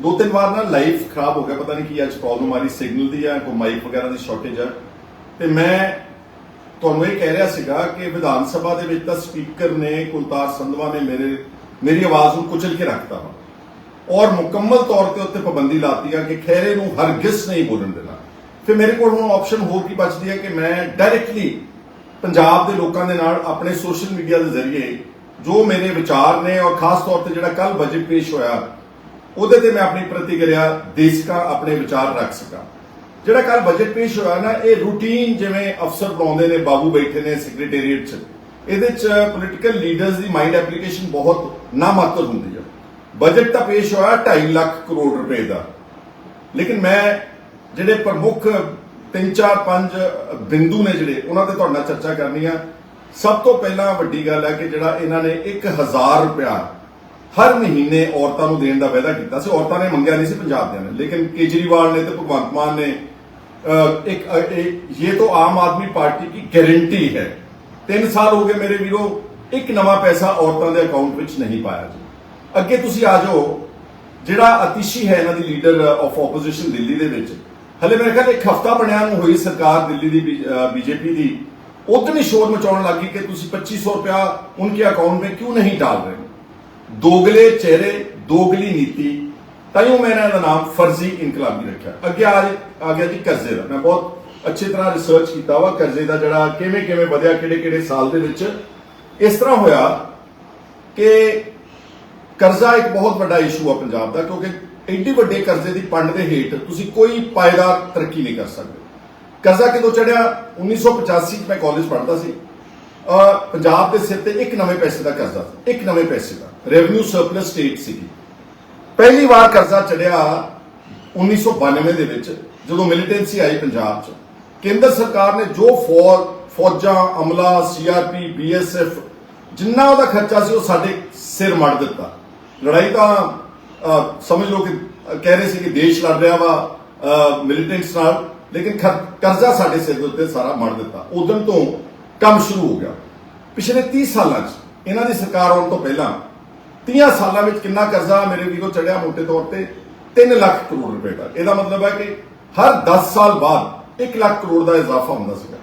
ਦੋ ਤਿੰਨ ਵਾਰ ਨਾ ਲਾਈਫ ਖਰਾਬ ਹੋ ਗਿਆ, ਪਤਾ ਨਹੀਂ ਕੀ ਅੱਜ ਪ੍ਰੋਬਲਮ ਆ ਰਹੀ ਸਿਗਨਲ ਦੀ ਆ, ਕੋਈ ਮਾਈਕ ਵਗੈਰਾ ਦੀ ਸ਼ਾਰਟੇਜ ਆ। ਤੇ ਮੈਂ ਤੁਹਾਨੂੰ ਇਹ ਕਹਿ ਰਿਹਾ ਸੀਗਾ ਕਿ ਵਿਧਾਨ ਸਭਾ ਦੇ ਵਿੱਚ ਤਾਂ ਸਪੀਕਰ ਨੇ, ਕੁਲਤਾਰ ਸੰਧਵਾ ਨੇ ਮੇਰੇ, ਮੇਰੀ ਆਵਾਜ਼ ਨੂੰ ਕੁਚਲ ਕੇ ਰੱਖਤਾ ਵਾ। ਔਰ ਮੁਕੰਮਲ ਤੌਰ ਤੇ ਉੱਤੇ ਪਾਬੰਦੀ ਲਾਤੀ ਆ ਕਿ ਖੈਰੇ ਨੂੰ ਹਰਗਿਜ਼ ਨਹੀਂ ਬੋਲਣ ਦੇਣਾ। ਫਿਰ ਮੇਰੇ ਕੋਲ ਹੁਣ ਆਪਸ਼ਨ ਹੋਰ ਕੀ ਬਚਦੀ ਹੈ ਕਿ ਮੈਂ ਡਾਇਰੈਕਟਲੀ ਪੰਜਾਬ ਦੇ ਲੋਕਾਂ ਦੇ ਨਾਲ ਆਪਣੇ ਸੋਸ਼ਲ ਮੀਡੀਆ ਦੇ ਜ਼ਰੀਏ ਜੋ ਮੇਰੇ ਵਿਚਾਰ ਨੇ ਔਰ ਖਾਸ ਤੌਰ ਤੇ ਜਿਹੜਾ ਕੱਲ ਬਜਟ ਪੇਸ਼ ਹੋਇਆ ਉਹਦੇ ਤੇ ਮੈਂ ਆਪਣੀ ਪ੍ਰਤੀਕਿਰਿਆ ਦੇ ਸਕਾਂ ਆਪਣੇ ਵਿਚਾਰ ਰੱਖ ਸਕਾਂ। ਜਿਹੜਾ ਕੱਲ ਬਜਟ ਪੇਸ਼ ਹੋਇਆ ਨਾ, ਇਹ ਰੂਟੀਨ ਜਿਵੇਂ ਅਫਸਰ ਬਣਾਉਂਦੇ ਨੇ, ਬਾਬੂ ਬੈਠੇ ਨੇ ਸੈਕਟਰੀਏਟ 'ਚ। ਇਹਦੇ 'ਚ ਪੋਲੀਟੀਕਲ ਲੀਡਰਸ ਦੀ ਮਾਈਂਡ ਐਪਲੀਕੇਸ਼ਨ ਬਹੁਤ ਨਾਮਾਤਰ ਹੁੰਦੀ ਹੈ ਬਜਟ ਤਾਂ ਪੇਸ਼ ਹੋਇਆ 2.5 ਲੱਖ ਕਰੋੜ ਰੁਪਏ ਦਾ। ਲੇਕਿਨ ਮੈਂ ਜਿਹੜੇ ਪ੍ਰਮੁੱਖ 3 4 5 ਬਿੰਦੂ ਨੇ ਜਿਹੜੇ, ਉਹਨਾਂ ਤੇ ਤੁਹਾਡੇ ਨਾਲ ਚਰਚਾ ਕਰਨੀ ਆ। ਸਭ ਤੋਂ ਪਹਿਲਾਂ ਵੱਡੀ ਗੱਲ ਹੈ ਕਿ ਜਿਹੜਾ ਇਹਨਾਂ ਨੇ 1000 ਰੁਪਇਆ ਹਰ ਮਹੀਨੇ ਔਰਤਾਂ ਨੂੰ ਦੇਣ ਦਾ ਵਾਅਦਾ ਕੀਤਾ ਸੀ। ਔਰਤਾਂ ਨੇ ਮੰਗਿਆ ਨਹੀਂ ਸੀ ਪੰਜਾਬ ਦੇ ਨੇ। ਲੇਕਿਨ ਕੇਜਰੀਵਾਲ ਨੇ ਤੇ ਭਗਵੰਤ ਮਾਨ ਨੇ ਇੱਕ ਇਹ ਤੋਂ ਆਮ ਆਦਮੀ ਪਾਰਟੀ ਦੀ ਗਾਰੰਟੀ ਹੈ। 3 ਸਾਲ ਹੋ ਗਏ ਮੇਰੇ ਵੀਰੋ, ਇੱਕ ਨਵਾਂ ਪੈਸਾ ਔਰਤਾਂ ਦੇ ਅਕਾਊਂਟ ਵਿੱਚ ਨਹੀਂ ਪਾਇਆ ਜੀ। ਅੱਗੇ ਤੁਸੀਂ ਆ ਜਾਓ। ਜਿਹੜਾ ਅਤੀਸ਼ੀ ਹੈ ਇਹਨਾਂ ਦੀ ਲੀਡਰ ਆਫ ਆਪੋਜੀਸ਼ਨ ਦਿੱਲੀ ਦੇ ਵਿੱਚ, ਹਲੇ ਮੇਰੇ ਖਿਆਲ ਇੱਕ ਹਫਤਾ ਬਣਿਆ ਨੂੰ ਹੋਈ ਸਰਕਾਰ ਦਿੱਲੀ ਦੀ ਬੀਜੇਪੀ ਦੀ। ਉਦੋਂ ਹੀ ਸ਼ੋਰ ਮਚਾਉਣ ਲੱਗੀ ਕਿ ਤੁਸੀਂ 2500 ਰੁਪਿਆ ਉਹਨਾਂ ਦੇ ਅਕਾਊਂਟ ਵਿੱਚ ਕਿਉਂ ਨਹੀਂ ਡਾਲ ਰਹੇ? ਦੋਗਲੇ ਚਿਹਰੇ, ਦੋਗਲੀ ਨੀਤੀ ਤਾਈਓ ਮੈਂ ਇਹਨਾਂ ਦਾ ਨਾਮ ਫਰਜ਼ੀ ਇਨਕਲਾਬੀ ਰੱਖਿਆ। ਅੱਗੇ ਆ ਆ ਗਿਆ ਜੀ ਕਰਜ਼ੇ ਦਾ। ਮੈਂ ਬਹੁਤ ਅੱਛੀ ਤਰ੍ਹਾਂ ਰਿਸਰਚ ਕੀਤਾ ਵਾ ਕਰਜ਼ੇ ਦਾ ਜਿਹੜਾ ਕਿਵੇਂ ਕਿਵੇਂ ਵਧਿਆ, ਕਿਹੜੇ ਕਿਹੜੇ ਸਾਲ ਦੇ ਵਿੱਚ। ਇਸ ਤਰ੍ਹਾਂ ਹੋਇਆ ਕਿ ਕਰਜ਼ਾ ਇੱਕ ਬਹੁਤ ਵੱਡਾ ਇਸ਼ੂ ਆ ਪੰਜਾਬ ਦਾ, ਕਿਉਂਕਿ ਐਡੀ ਵੱਡੇ ਕਰਜ਼ੇ ਦੀ ਪੰਡ ਦੇ ਹੇਠ ਤੁਸੀਂ ਕੋਈ ਪਾਇਦਾਰ ਤਰੱਕੀ ਨਹੀਂ ਕਰ ਸਕਦੇ। ਕਰਜ਼ਾ ਕਿਦੋਂ ਚੜਿਆ? 1985 ਚ ਮੈਂ ਕਾਲਜ ਪੜ੍ਹਦਾ ਸੀ। ਅਹ ਪੰਜਾਬ ਦੇ ਸਿਰ ਤੇ ਇੱਕ ਨਵੇਂ ਪੈਸੇ ਦਾ ਕਰਜ਼ਾ ਸੀ ਇੱਕ ਨਵੇਂ ਪੈਸੇ ਦਾ। ਰੈਵਨਿਊ ਸਰਪਲਸ ਸਟੇਟ ਸੀਗੀ। ਪਹਿਲੀ ਵਾਰ ਕਰਜ਼ਾ ਚੜਿਆ 1992 ਦੇ ਵਿੱਚ, ਜਦੋਂ ਮਿਲੀਟੈਂਸੀ ਆਈ ਪੰਜਾਬ 'ਚ। ਕੇਂਦਰ ਸਰਕਾਰ ਨੇ ਜੋ ਫੌਜ, ਫੌਜਾਂ, ਅਮਲਾ ਸੀਆਰਪੀ ਬੀਐਸਐਫ ਜਿੰਨਾ ਉਹਦਾ ਖਰਚਾ ਸੀ ਉਹ ਸਾਡੇ ਸਿਰ ਮੜ ਦਿੱਤਾ। ਲੜਾਈ ਤਾਂ ਸਮਝ ਲਓ ਕਿ ਕਹਿ ਰਹੇ ਸੀ ਕਿ ਦੇਸ਼ ਲੜ ਰਿਹਾ ਵਾ ਮਿਲੀਟੈਂਟਸ ਨਾਲ, ਲੇਕਿਨ ਕਰਜ਼ਾ ਸਾਡੇ ਸਿਰ ਦੇ ਉੱਤੇ ਸਾਰਾ ਮੜ ਦਿੱਤਾ। ਉਦੋਂ ਤੋਂ ਕੰਮ ਸ਼ੁਰੂ ਹੋ ਗਿਆ। ਪਿਛਲੇ 30 ਸਾਲਾਂ 'ਚ ਇਹਨਾਂ ਦੀ ਸਰਕਾਰ ਆਉਣ ਤੋਂ ਪਹਿਲਾਂ 30 ਸਾਲਾਂ ਵਿੱਚ ਕਿੰਨਾ ਕਰਜ਼ਾ ਮੇਰੇ ਵੀਰੋ ਚੜਿਆ ਮੋਟੇ ਤੌਰ ਤੇ? 3 ਲੱਖ ਕਰੋੜ ਰੁਪਏ ਦਾ। ਇਹਦਾ ਮਤਲਬ ਹੈ ਕਿ ਹਰ 10 ਸਾਲ ਬਾਅਦ 1 ਲੱਖ ਕਰੋੜ ਦਾ ਇਜ਼ਾਫਾ ਹੁੰਦਾ ਸੀਗਾ।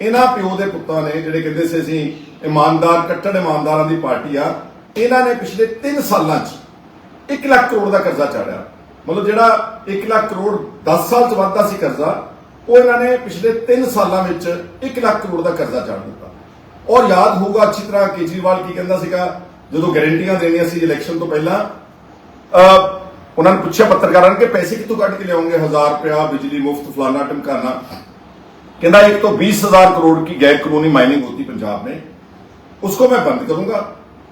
ਇਹਨਾਂ ਪਿਓ ਦੇ ਪੁੱਤਾਂ ਨੇ ਜਿਹੜੇ ਕਹਿੰਦੇ ਸੀ, ਅਸੀਂ ਇਮਾਨਦਾਰ, ਕੱਟੜ ਇਮਾਨਦਾਰਾਂ ਦੀ ਪਾਰਟੀ ਆ, ਇਹਨਾਂ ਨੇ ਪਿਛਲੇ 3 ਸਾਲਾਂ 'ਚ 1 ਲੱਖ ਕਰੋੜ ਦਾ ਕਰਜ਼ਾ ਚਾੜਿਆ। ਮਤਲਬ ਜਿਹੜਾ 1 ਲੱਖ ਕਰੋੜ 10 ਸਾਲ 'ਚ ਵੱਧਦਾ ਸੀ ਕਰਜ਼ਾ ਉਹ ਇਹਨਾਂ ਨੇ ਪਿਛਲੇ 3 ਸਾਲਾਂ ਵਿੱਚ 1 ਲੱਖ ਕਰੋੜ ਦਾ ਕਰਜ਼ਾ ਚਾੜ ਦਿੱਤਾ ਔਰ ਯਾਦ ਹੋਊਗਾ ਅੱਛੀ ਤਰ੍ਹਾਂ ਕੇਜਰੀਵਾਲ ਕੀ ਕਹਿੰਦਾ ਸੀਗਾ ਜਦੋਂ ਗਾਰੰਟੀਆਂ ਦੇਣੀਆਂ ਸੀ ਇਲੈਕਸ਼ਨ ਤੋਂ ਪਹਿਲਾਂ ਅਹ, ਉਹਨਾਂ ਨੇ ਪੁੱਛਿਆ ਪੱਤਰਕਾਰਾਂ ਨੇ ਕਿ ਪੈਸੇ ਕਿੱਥੋਂ ਕੱਢ ਕੇ ਲਿਆਉਂਗੇ 1000 ਰੁਪਇਆ ਬਿਜਲੀ ਮੁਫਤ ਫਲਾਨਾ ਟਮਕਾਨਾ कहता एक तो बीस हजार करोड़ की गैर कानूनी माइनिंग होती पंजाब में उसको मैं बंद करूंगा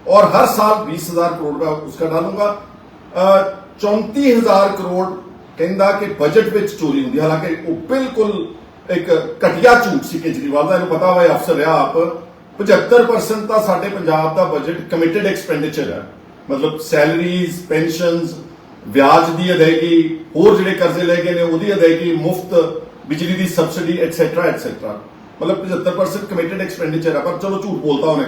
और हर साल बीस हजार करोड़ का उसका डालूंगा चौंती हजार करोड़ ਕਹਿੰਦਾ ਕਿ ਬਜਟ ਵਿੱਚ ਚੋਰੀ ਹੁੰਦੀ ਹਾਲਾਂਕਿ ਉਹ ਬਿਲਕੁਲ ਇੱਕ ਘਟੀਆ ਝੂਠ ਸੀ ਕੇਜਰੀਵਾਲ ਦਾ। ਇਹਨੂੰ ਪਤਾ ਹੋਇਆ ਅਫਸਰ ਰਿਹਾ ਆਪ। 75% ਤਾਂ ਸਾਡੇ ਪੰਜਾਬ ਦਾ ਬਜਟ ਕਮਿਟਡ ਐਕਸਪੈਂਡੀਚਰ ਹੈ। ਮਤਲਬ ਸੈਲਰੀਜ਼ ਪੈਨਸ਼ਨਸ ਵਿਆਜ ਦੀ ਅਦਾਇਗੀ, ਹੋਰ ਜਿਹੜੇ ਕਰਜ਼ੇ ਲੈ ਗਏ ਨੇ, ਉਹਦੀ ਅਦਾਇਗੀ, ਮੁਫਤ ਬਿਜਲੀ ਦੀ ਸਬਸਿਡੀ ਐਟਸੈਟਰਾ ਐਟਸੈਟਰਾ ਮਤਲਬ 75% ਕਮਿਟਡ ਐਕਸਪੈਂਡੀਚਰ ਹੈ। ਪਰ ਚਲੋ ਝੂਠ ਬੋਲਦਾ ਉਹਨੇ।